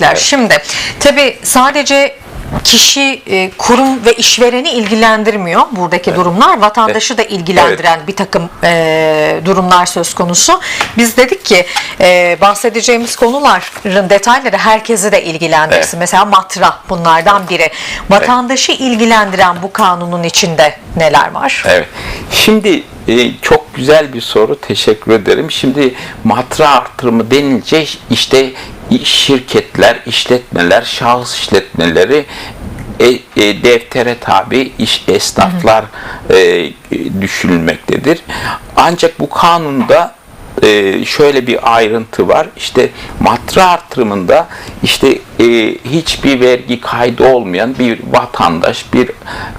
verecekler. Evet. Şimdi tabii sadece kişi, e, kurum ve işvereni ilgilendirmiyor buradaki durumlar. Vatandaşı da ilgilendiren bir takım e, durumlar söz konusu. Biz dedik ki e, bahsedeceğimiz konuların detayları herkesi de ilgilendirsin. Evet. Mesela matra bunlardan biri. Vatandaşı ilgilendiren bu kanunun içinde neler var? Evet. Şimdi e, çok güzel bir soru. Teşekkür ederim. Şimdi matra artırımı denince işte şirketler, işletmeler, şahıs işletmeleri e, e, deftere tabi iş esnaflar e, düşünülmektedir. Ancak bu kanunda e, şöyle bir ayrıntı var. İşte matra artırımında işte e, hiçbir vergi kaydı olmayan bir vatandaş, bir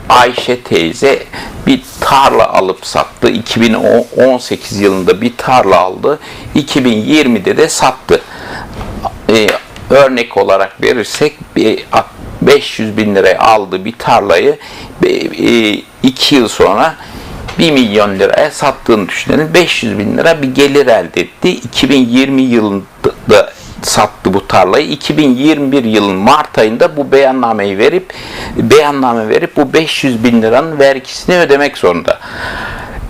Ayşe teyze bir tarla alıp sattı. 2018 yılında bir tarla aldı. 2020'de de sattı. E, örnek olarak verirsek bir 500 bin liraya aldı bir tarlayı 2 yıl sonra 1 milyon liraya sattığını düşünelim. 500 bin lira bir gelir elde etti. 2020 yılında sattı bu tarlayı. 2021 yılın Mart ayında bu beyannameyi verip beyanname verip bu 500 bin liranın vergisini ödemek zorunda.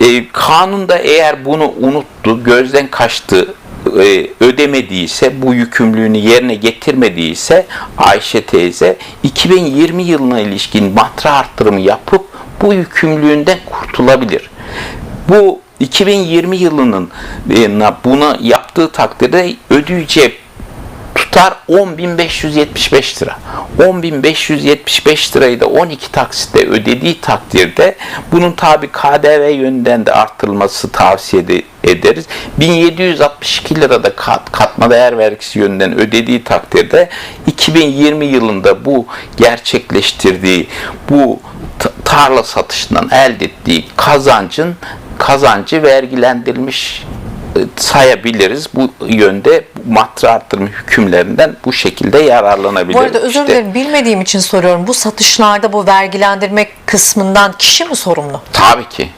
E, kanunda eğer bunu unuttu, gözden kaçtı, e, ödemediyse, bu yükümlülüğünü yerine getirmediyse Ayşe teyze 2020 yılına ilişkin matra arttırımı yapıp bu yükümlülüğünden kurtulabilir. Bu 2020 yılının e, buna yaptığı takdirde ödeyeceği tutar 10.575 lira. 10.575 lirayı da 12 taksitte ödediği takdirde bunun tabi KDV yönünden de arttırılması tavsiye ed- ederiz. 1762 lira da kat, katma değer vergisi yönünden ödediği takdirde 2020 yılında bu gerçekleştirdiği bu tarla satışından elde ettiği kazancın kazancı vergilendirilmiş e, sayabiliriz. Bu yönde matra artırma hükümlerinden bu şekilde yararlanabilir. Bu arada özür İşte- dilerim bilmediğim için soruyorum. Bu satışlarda bu vergilendirme kısmından kişi mi sorumlu? Tabii ki.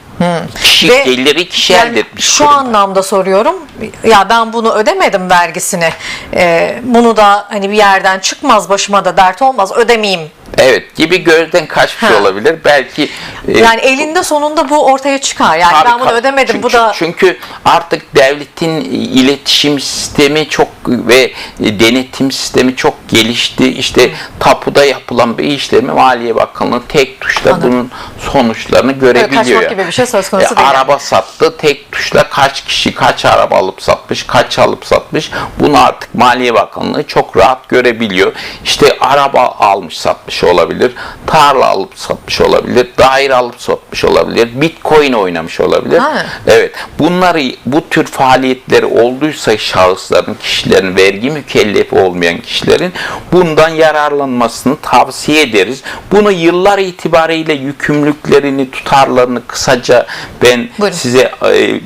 Kişi Ve geliri kişi yani elde etmiş. Şu durumda. anlamda soruyorum. Ya ben bunu ödemedim vergisini. Ee, bunu da hani bir yerden çıkmaz başıma da dert olmaz ödemeyeyim. Evet gibi gözden kaçmış Ha. olabilir. Belki e, Yani elinde sonunda bu ortaya çıkar. Yani Tabii ben bunu ödemedim. Çünkü, bu da çünkü artık devletin iletişim sistemi çok ve denetim sistemi çok gelişti. İşte tapuda yapılan bir işlemi Maliye Bakanlığı tek tuşla Anladım. bunun sonuçlarını görebiliyor. kaçmak gibi bir şey söz konusu değil. Araba sattı. Tek tuşla kaç kişi kaç araba alıp satmış, kaç alıp satmış. Bunu artık Maliye Bakanlığı çok rahat görebiliyor. İşte araba almış satmış olabilir. Tarla alıp satmış olabilir. Daire alıp satmış olabilir. Bitcoin oynamış olabilir. Ha. Evet. Bunları bu tür faaliyetleri olduysa şahısların, kişilerin, vergi mükellefi olmayan kişilerin bundan yararlanmasını tavsiye ederiz. Bunu yıllar itibariyle yükümlülüklerini, tutarlarını kısaca ben Buyurun. size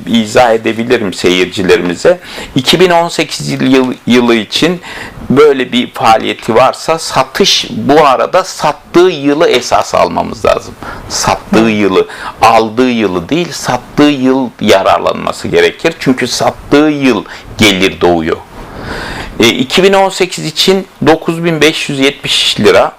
izah edebilirim seyircilerimize. 2018 yıl, yılı için böyle bir faaliyeti varsa satış bu arada sattığı yılı esas almamız lazım. Sattığı yılı, aldığı yılı değil, sattığı yıl yararlanması gerekir. Çünkü sattığı yıl gelir doğuyor. E, 2018 için 9570 lira,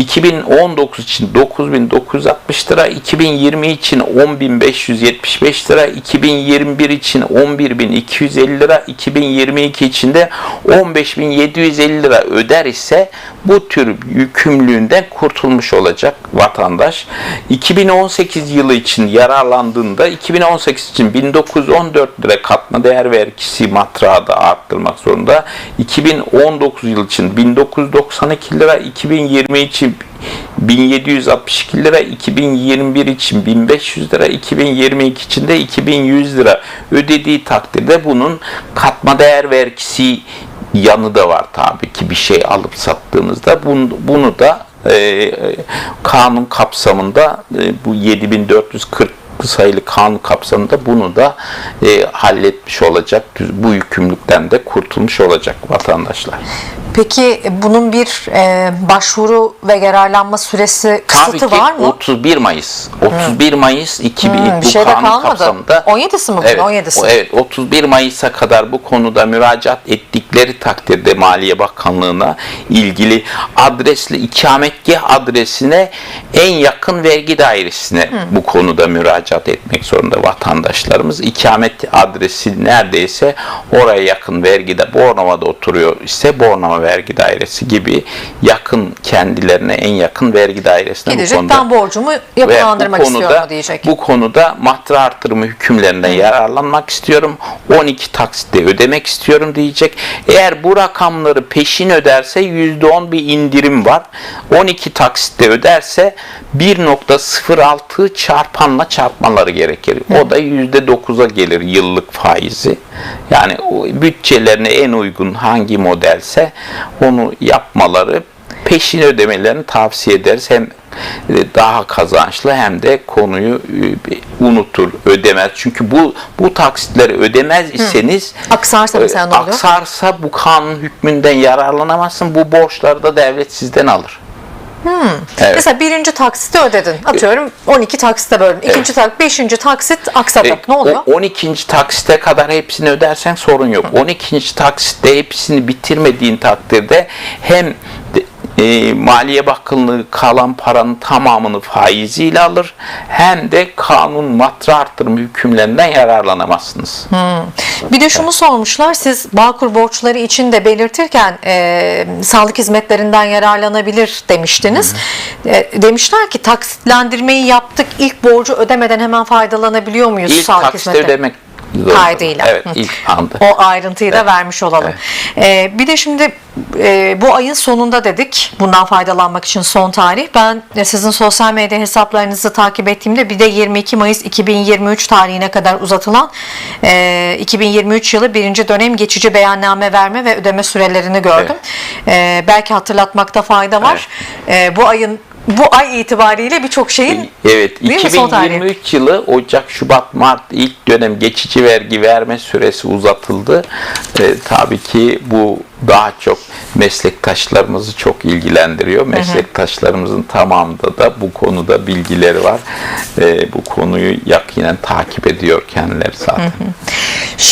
2019 için 9960 lira, 2020 için 10575 lira, 2021 için 11250 lira, 2022 için de 15750 lira öder ise bu tür yükümlülüğünden kurtulmuş olacak vatandaş. 2018 yılı için yararlandığında 2018 için 1914 lira katma değer vergisi matrağı da arttırmak zorunda. 2019 yıl için 1992 lira, 2020 için 1762 lira, 2021 için 1500 lira, 2022 için de 2100 lira. Ödediği takdirde bunun katma değer vergisi yanı da var tabii ki bir şey alıp sattığınızda bunu, bunu da e, e, kanun kapsamında e, bu 7440 sayılı kanun kapsamında bunu da e, halletmiş olacak. Bu yükümlülükten de kurtulmuş olacak vatandaşlar. peki bunun bir e, başvuru ve yararlanma süresi Tabii kısıtı ki var mı? 31 Mayıs. 31 Mayıs 2000 Hmm, bir bu şey kanun kalmadı. kapsamında 17'si mi bunun? Evet, 17'si. o- evet 31 Mayıs'a kadar bu konuda müracaat ettik verdikleri takdirde Maliye Bakanlığı'na ilgili adresli ikametgah adresine en yakın vergi dairesine bu konuda müracaat etmek zorunda vatandaşlarımız. İkamet adresi neredeyse oraya yakın vergide Bornova'da oturuyor ise Bornova Vergi Dairesi gibi yakın kendilerine en yakın vergi dairesine bu Gidecek konuda ben borcumu yapılandırmak bu istiyorum konuda, diyecek. Bu konuda mahtra artırımı hükümlerinden yararlanmak istiyorum. 12 taksitte ödemek istiyorum diyecek. Eğer bu rakamları peşin öderse %10 bir indirim var. 12 taksitte öderse 1.06 çarpanla çarpmaları gerekir. O da %9'a gelir yıllık faizi. Yani bütçelerine en uygun hangi modelse onu yapmaları peşin ödemelerini tavsiye ederiz. Hem e, daha kazançlı hem de konuyu e, unutur, ödemez. Çünkü bu bu taksitleri ödemez iseniz Aksarsa e, mesela ne oluyor? aksarsa bu kanun hükmünden yararlanamazsın. Bu borçları da devlet sizden alır. Evet. Mesela birinci taksiti ödedin. Atıyorum 12 taksite böldün. İkinci tak, beşinci taksit aksadı. E, ne oluyor? o 12. taksite kadar hepsini ödersen sorun yok. 12. taksitte hepsini bitirmediğin takdirde hem e, Maliye Bakanlığı kalan paranın tamamını faiziyle alır hem de kanun matra artırma hükümlerinden yararlanamazsınız. Bir de şunu sormuşlar. Siz Bağkur borçları için de belirtirken e, sağlık hizmetlerinden yararlanabilir demiştiniz. E, demişler ki taksitlendirmeyi yaptık. İlk borcu ödemeden hemen faydalanabiliyor muyuz İlk sağlık hizmeti? ödemek zorunda. kaydıyla. Evet, ilk anda. O ayrıntıyı da vermiş olalım. Ee, bir de şimdi e, bu ayın sonunda dedik bundan faydalanmak için son tarih. Ben de sizin sosyal medya hesaplarınızı takip ettiğimde bir de 22 Mayıs 2023 tarihine kadar uzatılan e, 2023 yılı birinci dönem geçici beyanname verme ve ödeme sürelerini gördüm. E, belki hatırlatmakta fayda var. E, bu ayın bu ay itibariyle birçok şeyin Evet, Değil son tarih? 2023 yılı Ocak, Şubat, Mart ilk dönem geçici vergi verme süresi uzatıldı. Ee, tabii ki bu daha çok meslektaşlarımızı çok ilgilendiriyor. Meslektaşlarımızın tamamında da bu konuda bilgileri var. Ee, bu konuyu yakinen takip ediyor kendileri zaten. Şimdi